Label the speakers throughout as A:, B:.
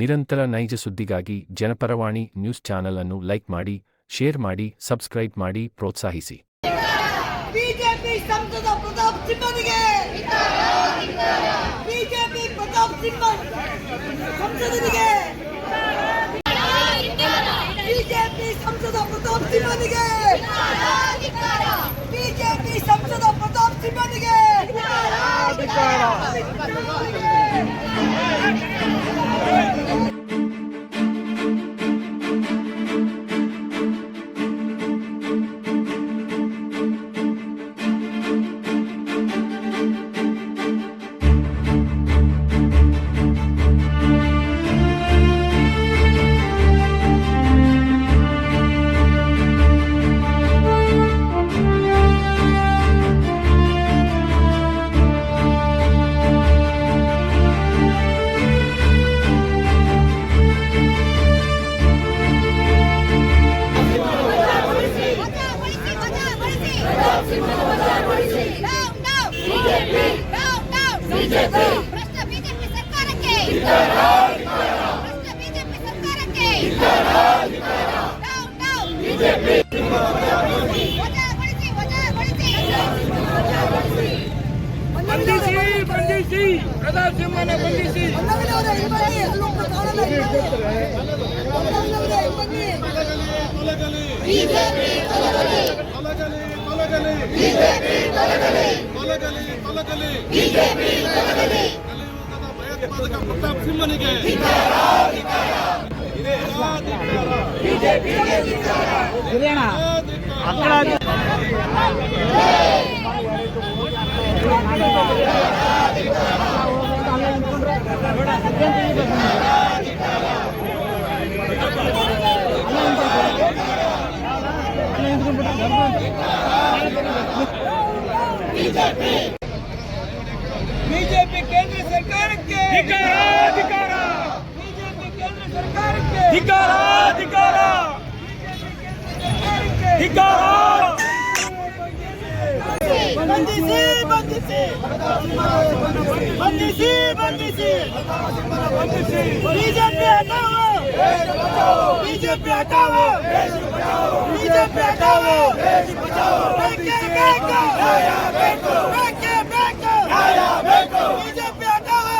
A: ನಿರಂತರ ನೈಜ ಸುದ್ದಿಗಾಗಿ ಜನಪರವಾಣಿ ನ್ಯೂಸ್ ಚಾನೆಲ್ ಅನ್ನು ಲೈಕ್ ಮಾಡಿ, ಶೇರ್ ಮಾಡಿ, ಸಬ್ಸ್ಕ್ರೈಬ್ ಮಾಡಿ ಪ್ರೋತ್ಸಾಹಿಸಿ.
B: ಬಿಜೆಪಿ ಸಂಸದ ಪ್ರತಾಪ್ ಸಿಂಹನಿಗೆ!
C: ಬಂಧಿಸಿ ಬಂಧಿಸಿ ಪ್ರತಾಪ್ ಸಿಂಹನ ಬಂಧಿಸಿ
B: ಹೊನ್ನವನವರೇ, ಇಲ್ಲಿ ಬನ್ನಿ, ಅಲ್ಲೊಬ್ರು ಕಾಣಲ್ಲ, ಇಲ್ಲಿ ಬನ್ನಿ. ಹೊನ್ನವನವರೇ, ಇಲ್ಲಿ ಬನ್ನಿ.
D: ತೊಲಗಲಿ ತೊಲಗಲಿ ತೊಲಗಲಿ ತೊಲಗಲಿ ಕಲಿಯುಗದ ಭಯೋತ್ಪಾದಕ ಪ್ರತಾಪ್ ಸಿಂಹನಿಗೆ ಇದೇ
C: ಬಿಜೆಪಿ ಧಿಕಾರ ಅಧಿಕಾರ ಅಧಿಕಾರ
B: ಬಂಧಿಸಿ ಬಂಧಿಸಿ ಬಂಧಿಸಿ ಬಂಧಿಸಿ ಬಿಜೆಪಿ ಹಟಾವೋ ಬಿಜೆಪಿ ಹಟಾವೋ ಬಿಜೆಪಿ ಹಟಾವೋ ಬೇಕು ಬೇಕೇ ಬೇಕು ಬಿಜೆಪಿ ಹಟಾವೋ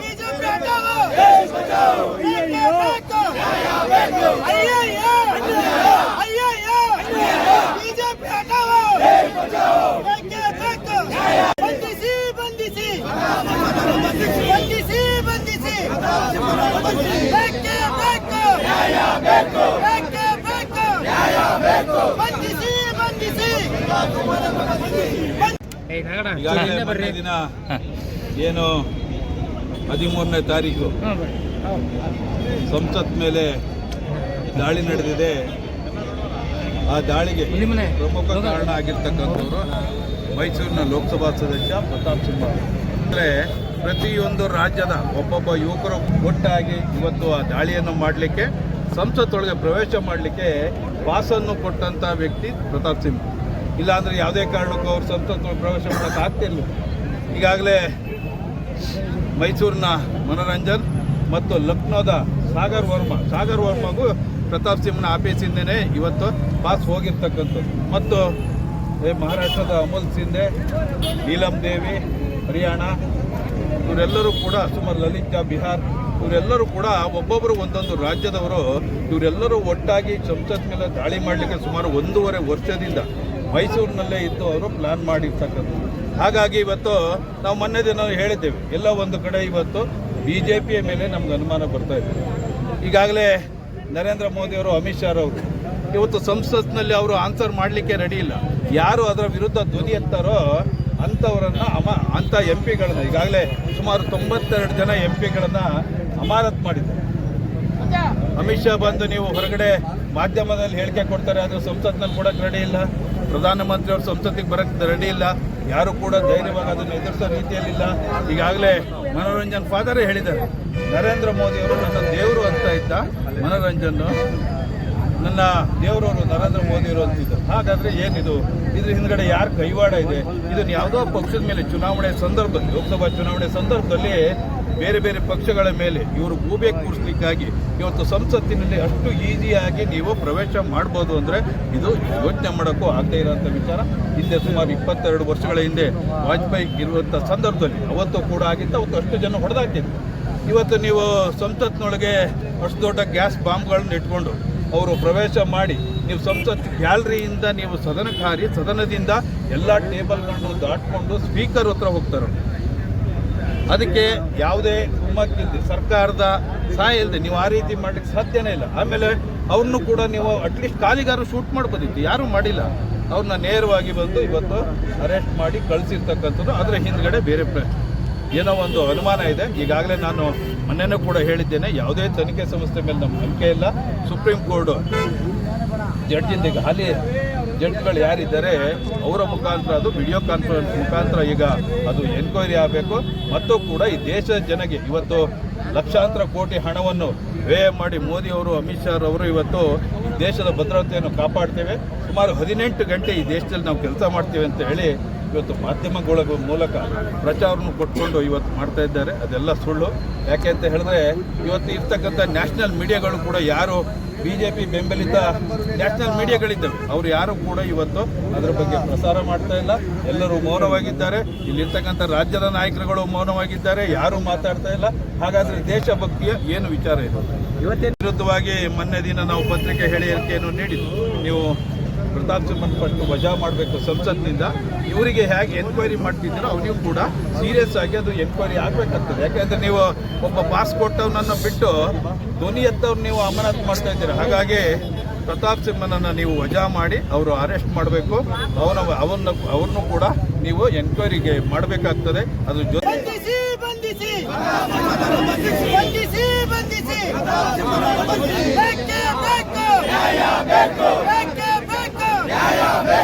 B: ಬಿಜೆಪಿ ಹಟಾವೋ ಬೇಕೇ ಬೇಕು ಅಯ್ಯಯ್ಯೋ ಅಯ್ಯಯ್ಯೋ ಬಿಜೆಪಿ ಹಟಾವೋ ಬೇಕೇ ಬೇಕು ಬಂಧಿಸಿ ಬಂಧಿಸಿ ಬಂಧಿಸಿ ಬಂಧಿಸಿ ಬೇಕೇ ಬೇಕು ಬೇಕೇ ಬೇಕು ಬಂಧಿಸಿ ಬಂಧಿಸಿ
D: ಈಗಾಗಲೇ ಮೊನ್ನೆ ದಿನ ಏನು ಹದಿಮೂರನೇ ತಾರೀಕು. ಸಂಸತ್ ಮೇಲೆ ದಾಳಿ ನಡೆದಿದೆ. ಆ ದಾಳಿಗೆ ಪ್ರಮುಖ ಕಾರಣ ಆಗಿರ್ತಕ್ಕಂಥವ್ರು ಮೈಸೂರಿನ ಲೋಕಸಭಾ ಸದಸ್ಯ ಪ್ರತಾಪ್ ಸಿಂಹ. ಅಂದರೆ ಪ್ರತಿಯೊಂದು ರಾಜ್ಯದ ಒಬ್ಬೊಬ್ಬ ಯುವಕರು ಒಟ್ಟಾಗಿ ಇವತ್ತು ಆ ದಾಳಿಯನ್ನು ಮಾಡಲಿಕ್ಕೆ ಸಂಸತ್ತೊಳಗೆ ಪ್ರವೇಶ ಮಾಡಲಿಕ್ಕೆ ಪಾಸನ್ನು ಕೊಟ್ಟಂಥ ವ್ಯಕ್ತಿ ಪ್ರತಾಪ್ ಸಿಂಗ್. ಇಲ್ಲಾಂದರೆ ಯಾವುದೇ ಕಾರಣಕ್ಕೂ ಅವ್ರು ಸಂಸತ್ತೊಳಗೆ ಪ್ರವೇಶ ಮಾಡೋಕ್ಕೆ ಆಗ್ತಿರಲಿಲ್ಲ ಈಗಾಗಲೇ ಮೈಸೂರಿನ ಮನೋರಂಜನ್ ಮತ್ತು ಲಕ್ನೋದ ಸಾಗರ್ ವರ್ಮ, ಸಾಗರ್ ವರ್ಮಗೂ ಪ್ರತಾಪ್ ಸಿಂಹನ ಆಫೀಸಿಂದನೇ ಇವತ್ತು ಪಾಸ್ ಹೋಗಿರ್ತಕ್ಕಂಥದ್ದು. ಮತ್ತು ಮಹಾರಾಷ್ಟ್ರದ ಅಮೋಲ್ ಸಿಂಧೆ, ನೀಲಂ ದೇವಿ, ಹರಿಯಾಣ, ಇವರೆಲ್ಲರೂ ಕೂಡ ಸುಮಾರು ಲಲಿತಾ ಬಿಹಾರ್ ಇವರೆಲ್ಲರೂ ಕೂಡ ಒಬ್ಬೊಬ್ಬರು ಒಂದೊಂದು ರಾಜ್ಯದವರು ಇವರೆಲ್ಲರೂ ಒಟ್ಟಾಗಿ ಸಂಸತ್ ಮೇಲೆ ದಾಳಿ ಮಾಡಲಿಕ್ಕೆ ಸುಮಾರು ಒಂದೂವರೆ ವರ್ಷದಿಂದ ಮೈಸೂರಿನಲ್ಲೇ ಇದ್ದು ಅವರು ಪ್ಲಾನ್ ಮಾಡಿರ್ತಕ್ಕಂಥದ್ದು. ಹಾಗಾಗಿ ಇವತ್ತು ನಾವು ಮೊನ್ನೆ ದಿನ ಹೇಳಿದ್ದೇವೆ, ಎಲ್ಲ ಒಂದು ಕಡೆ ಇವತ್ತು ಬಿ ಜೆ ಪಿಯ ಮೇಲೆ ನಮ್ಗೆ ಅನುಮಾನ ಬರ್ತಾ ಇದೆ. ಈಗಾಗಲೇ ನರೇಂದ್ರ ಮೋದಿಯವರು ಅಮಿತ್ ಶಾ ಅವರು ಇವತ್ತು ಸಂಸತ್ನಲ್ಲಿ ಅವರು ಆನ್ಸರ್ ಮಾಡಲಿಕ್ಕೆ ರೆಡಿ ಇಲ್ಲ. ಯಾರು ಅದರ ವಿರುದ್ಧ ಧ್ವನಿ ಎತ್ತಾರೋ ಅಂಥವರನ್ನು ಅಮ ಅಂಥ ಎಂ ಪಿಗಳನ್ನು ಈಗಾಗಲೇ ಸುಮಾರು ತೊಂಬತ್ತೆರಡು ಜನ ಎಂ ಪಿಗಳನ್ನು ಅಮಾನತ್ ಮಾಡಿದ್ದಾರೆ. ಅಮಿತ್ ಶಾ ಬಂದು ನೀವು ಹೊರಗಡೆ ಮಾಧ್ಯಮದಲ್ಲಿ ಹೇಳಿಕೆ ಕೊಡ್ತಾರೆ ಅದು ಸಂಸತ್ನಲ್ಲಿ ಕೊಡಕ್ಕೆ ರೆಡಿ ಇಲ್ಲ. ಪ್ರಧಾನಮಂತ್ರಿ ಅವರು ಸಂಸತ್ತಿಗೆ ಬರಕ್ಕೆ ರೆಡಿ ಇಲ್ಲ. ಯಾರು ಕೂಡ ಧೈರ್ಯವಾಗಿ ಅದನ್ನು ಎದುರಿಸೋ ರೀತಿಯಲ್ಲಿಲ್ಲ ಈಗಾಗಲೇ ಮನೋರಂಜನ್ ಫಾದರ್ ಹೇಳಿದ್ದಾರೆ. ನರೇಂದ್ರ ಮೋದಿ ಅವರು ನನ್ನ ದೇವರು ಅಂತ ಇದ್ದ ಮನೋರಂಜನ್ ನನ್ನ ದೇವರವರು ನರೇಂದ್ರ ಮೋದಿಯವರು ಅಂತಿದ್ದರು. ಹಾಗಾದ್ರೆ ಏನಿದು? ಇದ್ರ ಹಿಂದ್ಗಡೆ ಯಾರ ಕೈವಾಡ ಇದೆ? ಇದನ್ನು ಯಾವುದೋ ಪಕ್ಷದ ಮೇಲೆ ಚುನಾವಣೆ ಸಂದರ್ಭದಲ್ಲಿ ಲೋಕಸಭಾ ಚುನಾವಣೆ ಸಂದರ್ಭದಲ್ಲಿ ಬೇರೆ ಬೇರೆ ಪಕ್ಷಗಳ ಮೇಲೆ ಇವರು ಗೂಬೆ ಕೂರಿಸ್ಲಿಕ್ಕಾಗಿ ಇವತ್ತು ಸಂಸತ್ತಿನಲ್ಲಿ ಅಷ್ಟು ಈಸಿಯಾಗಿ ನೀವು ಪ್ರವೇಶ ಮಾಡ್ಬೋದು ಅಂದರೆ ಇದು ಯೋಚನೆ ಮಾಡೋಕ್ಕೂ ಆಗದೇ ಇರೋಂಥ ವಿಚಾರ. ಹಿಂದೆ ಸುಮಾರು ಇಪ್ಪತ್ತೆರಡು ವರ್ಷಗಳ ಹಿಂದೆ ವಾಜಪೇಯಿ ಇರುವಂಥ ಸಂದರ್ಭದಲ್ಲಿ ಅವತ್ತು ಕೂಡ ಆಗಿತ್ತು, ಅವತ್ತು ಅಷ್ಟು ಜನ ಹೊಡೆದಾಕಿದ್ರು ಇವತ್ತು ನೀವು ಸಂಸತ್ನೊಳಗೆ ಅಷ್ಟು ದೊಡ್ಡ ಗ್ಯಾಸ್ ಬಾಂಬ್ಗಳನ್ನ ಇಟ್ಕೊಂಡು ಅವರು ಪ್ರವೇಶ ಮಾಡಿ ನೀವು ಸಂಸತ್ ಗ್ಯಾಲರಿಯಿಂದ ನೀವು ಸದನಕ್ಕೆ ಹಾರಿ ಸದನದಿಂದ ಎಲ್ಲ ಟೇಬಲ್ಗಳನ್ನು ದಾಟ್ಕೊಂಡು ಸ್ಪೀಕರ್ ಹತ್ರ ಹೋಗ್ತಾರೆ. ಅದಕ್ಕೆ ಯಾವುದೇ ಕುಮ್ಮಕ್ಕಿಲ್ಲದೆ ಸರ್ಕಾರದ ಸಹಾಯ ಇಲ್ಲದೆ ನೀವು ಆ ರೀತಿ ಮಾಡಲಿಕ್ಕೆ ಸಾಧ್ಯನೇ ಇಲ್ಲ. ಆಮೇಲೆ ಅವ್ರನ್ನೂ ಕೂಡ ನೀವು ಅಟ್ಲೀಸ್ಟ್ ಕಾಲಿಗಾರು ಶೂಟ್ ಮಾಡ್ಬೋದಿತ್ತು. ಯಾರೂ ಮಾಡಿಲ್ಲ. ಅವ್ರನ್ನ ನೇರವಾಗಿ ಬಂದು ಇವತ್ತು ಅರೆಸ್ಟ್ ಮಾಡಿ ಕಳಿಸಿರ್ತಕ್ಕಂಥದ್ದು. ಅದರ ಹಿಂದ್ಗಡೆ ಬೇರೆ ಏನೋ ಒಂದು ಅನುಮಾನ ಇದೆ. ಈಗಾಗಲೇ ನಾನು ಮೊನ್ನೆನೂ ಕೂಡ ಹೇಳಿದ್ದೇನೆ, ಯಾವುದೇ ತನಿಖೆ ಸಂಸ್ಥೆ ಮೇಲೆ ನಮ್ಮ ನಂಬಿಕೆ ಇಲ್ಲ. ಸುಪ್ರೀಂ ಕೋರ್ಟ್ ಜಡ್ಜಿಂದ ಈಗ ಹಾಲಿ ಜಡ್ಜ್ಗಳು ಯಾರಿದ್ದಾರೆ, ಅವರ ಮುಖಾಂತರ ಅದು ವಿಡಿಯೋ ಕಾನ್ಫರೆನ್ಸ್ ಮುಖಾಂತರ ಈಗ ಅದು ಎನ್ಕ್ವೈರಿ ಆಗಬೇಕು. ಮತ್ತು ಕೂಡ ಈ ದೇಶದ ಜನಗೆ ಇವತ್ತು ಲಕ್ಷಾಂತರ ಕೋಟಿ ಹಣವನ್ನು ವ್ಯಯ ಮಾಡಿ ಮೋದಿ ಅವರು, ಅಮಿತ್ ಶಾ ಅವರು ಇವತ್ತು ದೇಶದ ಭದ್ರತೆಯನ್ನು ಕಾಪಾಡ್ತೇವೆ. ಸುಮಾರು ಹದಿನೆಂಟು ಗಂಟೆ ಈ ದೇಶದಲ್ಲಿ ನಾವು ಕೆಲಸ ಮಾಡ್ತೇವೆ ಅಂತ ಹೇಳಿ ಇವತ್ತು ಮಾಧ್ಯಮಗಳ ಮೂಲಕ ಪ್ರಚಾರವನ್ನು ಕೊಟ್ಕೊಂಡು ಇವತ್ತು ಮಾಡ್ತಾ ಇದ್ದಾರೆ. ಅದೆಲ್ಲ ಸುಳ್ಳು. ಯಾಕೆ ಅಂತ ಹೇಳಿದ್ರೆ, ಇವತ್ತು ಇರ್ತಕ್ಕಂಥ ನ್ಯಾಷನಲ್ ಮೀಡಿಯಾಗಳು ಕೂಡ ಯಾರು ಬಿ ಜೆ ಪಿ ಬೆಂಬಲಿತ ನ್ಯಾಷನಲ್ ಮೀಡಿಯಾಗಳಿದ್ದಾವೆ ಅವರು ಯಾರು ಕೂಡ ಇವತ್ತು ಅದರ ಬಗ್ಗೆ ಪ್ರಸಾರ ಮಾಡ್ತಾ ಇಲ್ಲ. ಎಲ್ಲರೂ ಮೌನವಾಗಿದ್ದಾರೆ. ಇಲ್ಲಿರ್ತಕ್ಕಂಥ ರಾಜ್ಯದ ನಾಯಕರುಗಳು ಮೌನವಾಗಿದ್ದಾರೆ. ಯಾರೂ ಮಾತಾಡ್ತಾ ಇಲ್ಲ. ಹಾಗಾದ್ರೆ ದೇಶಭಕ್ತಿಯ ಏನು ವಿಚಾರ ಇದೆ? ಇವತ್ತಿನ ವಿರುದ್ಧವಾಗಿ ಮೊನ್ನೆ ದಿನ ನಾವು ಪತ್ರಿಕೆ ಹೇಳಿಕೆಯನ್ನು ನೀಡಿದ್ದು ನೀವು ಪ್ರತಾಪ್ ಸಿಂಹನ್ ಫಸ್ಟ್ ವಜಾ ಮಾಡಬೇಕು ಸಂಸತ್ನಿಂದ ಇವರಿಗೆ ಹೇಗೆ ಎನ್ಕ್ವೈರಿ ಮಾಡ್ತಿದ್ದೀರೋ ಅವನಿಗೂ ಕೂಡ ಸೀರಿಯಸ್ ಆಗಿ ಅದು ಎನ್ಕ್ವೈರಿ ಆಗಬೇಕಾಗ್ತದೆ. ಯಾಕೆಂದ್ರೆ ನೀವು ಒಬ್ಬ ಪಾಸ್ ಕೊಟ್ಟವನನ್ನು ಬಿಟ್ಟು ಧ್ವನಿ ಎತ್ತವ್ರು ನೀವು ಅಮಾನತ್ ಮಾಡ್ತಾ ಇದ್ದೀರಾ. ಹಾಗಾಗಿ ಪ್ರತಾಪ್ ಸಿಂಹನನ್ನು ನೀವು ವಜಾ ಮಾಡಿ ಅವರು ಅರೆಸ್ಟ್ ಮಾಡಬೇಕು. ಅವನ, ಅವನ್ನ, ಅವ್ರನ್ನೂ ಕೂಡ ನೀವು ಎನ್ಕ್ವೈರಿಗೆ ಮಾಡಬೇಕಾಗ್ತದೆ. ಅದು ಜೊತೆ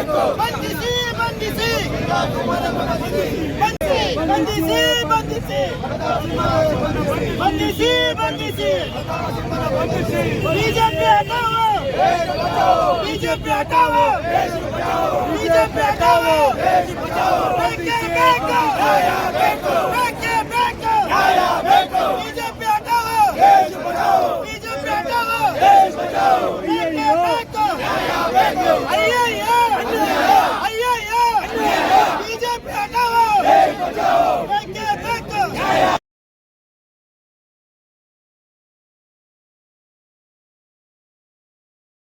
B: ಬಂಧಿಸಿ ಬಂಧಿಸಿ ಬಂಧಿಸಿ ಬಂಧಿಸಿ ಬಂಧಿಸಿ ಬಂಧಿಸಿ ಬಿಜೆಪಿ ಹಟಾವೋ ಬಿಜೆಪಿ ಹಟಾವೋ ಬಿಜೆಪಿ ಹಟಾವೋ ಬೇಕೇ ಬೇಕು ಬೇಕೇ ಬೇಕು ಬಿಜೆಪಿ ಹಟಾವೋ ಬಿಜೆಪಿ ಅಯ್ಯ Jones!